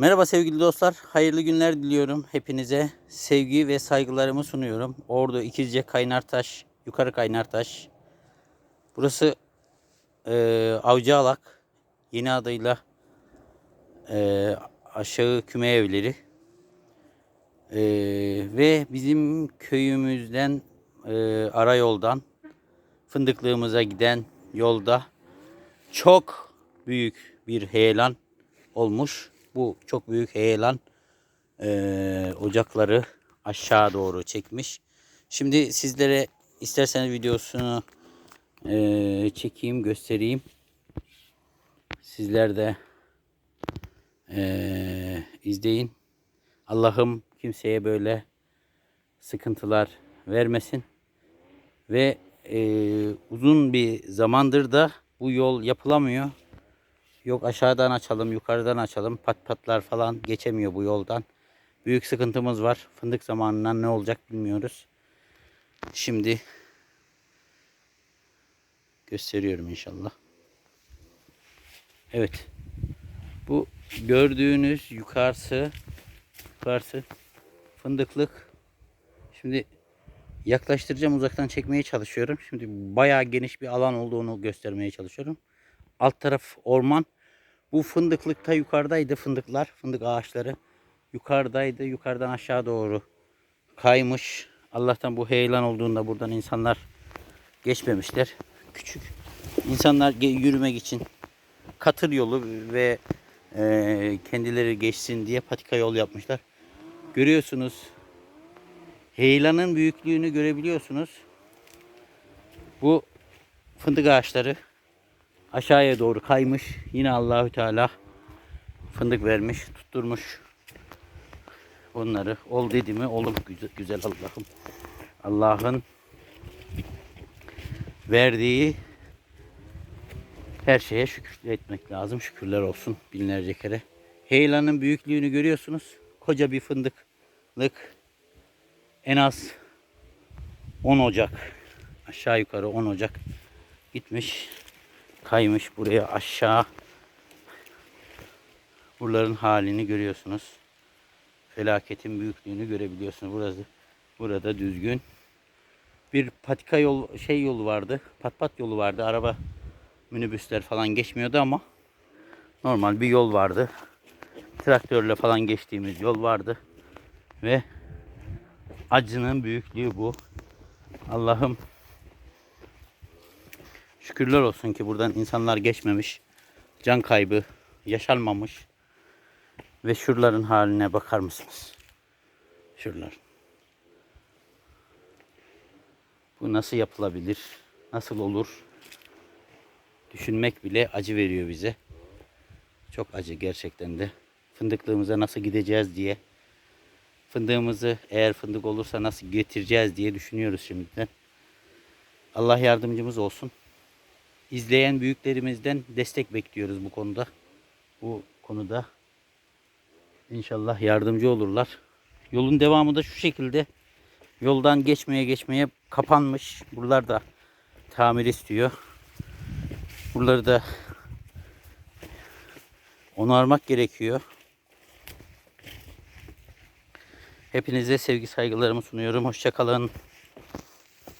Merhaba sevgili dostlar. Hayırlı günler diliyorum hepinize. Sevgi ve saygılarımı sunuyorum. Ordu İkizce Kaynartaş, Yukarı Kaynartaş. Burası e, Avcıalak. Yeni adıyla e, Aşağı Küme Evleri. E, ve bizim köyümüzden e, ara yoldan fındıklığımıza giden yolda çok büyük bir heyelan olmuş. Bu çok büyük heyelan eee, ocakları aşağı doğru çekmiş. Şimdi sizlere isterseniz videosunu eee, çekeyim göstereyim. Sizler de eee, izleyin. Allah'ım kimseye böyle sıkıntılar vermesin. Ve eee, uzun bir zamandır da bu yol yapılamıyor. Yok aşağıdan açalım, yukarıdan açalım. Pat patlar falan geçemiyor bu yoldan. Büyük sıkıntımız var. Fındık zamanından ne olacak bilmiyoruz. Şimdi gösteriyorum inşallah. Evet. Bu gördüğünüz yukarısı yukarısı fındıklık. Şimdi yaklaştıracağım uzaktan çekmeye çalışıyorum. Şimdi bayağı geniş bir alan olduğunu göstermeye çalışıyorum. Alt taraf orman. Bu fındıklıkta yukarıdaydı fındıklar, fındık ağaçları. Yukarıdaydı, yukarıdan aşağı doğru kaymış. Allah'tan bu heyelan olduğunda buradan insanlar geçmemişler. Küçük insanlar yürümek için katır yolu ve e, kendileri geçsin diye patika yol yapmışlar. Görüyorsunuz. Heyelanın büyüklüğünü görebiliyorsunuz. Bu fındık ağaçları aşağıya doğru kaymış. Yine Allahü Teala fındık vermiş, tutturmuş. Onları ol dedi mi olur güzel, güzel Allah'ım. Allah'ın verdiği her şeye şükür etmek lazım. Şükürler olsun binlerce kere. Heyelanın büyüklüğünü görüyorsunuz. Koca bir fındıklık. En az 10 Ocak. Aşağı yukarı 10 Ocak gitmiş kaymış buraya aşağı. Buraların halini görüyorsunuz. Felaketin büyüklüğünü görebiliyorsunuz. Burası burada düzgün. Bir patika yol şey yolu vardı. Pat pat yolu vardı. Araba minibüsler falan geçmiyordu ama normal bir yol vardı. Traktörle falan geçtiğimiz yol vardı. Ve acının büyüklüğü bu. Allah'ım Şükürler olsun ki buradan insanlar geçmemiş. Can kaybı yaşanmamış. Ve şuraların haline bakar mısınız? Şuralar. Bu nasıl yapılabilir? Nasıl olur? Düşünmek bile acı veriyor bize. Çok acı gerçekten de. Fındıklığımıza nasıl gideceğiz diye. Fındığımızı eğer fındık olursa nasıl getireceğiz diye düşünüyoruz şimdiden. Allah yardımcımız olsun izleyen büyüklerimizden destek bekliyoruz bu konuda. Bu konuda inşallah yardımcı olurlar. Yolun devamı da şu şekilde. Yoldan geçmeye geçmeye kapanmış. Buralar da tamir istiyor. Buraları da onarmak gerekiyor. Hepinize sevgi saygılarımı sunuyorum. Hoşçakalın.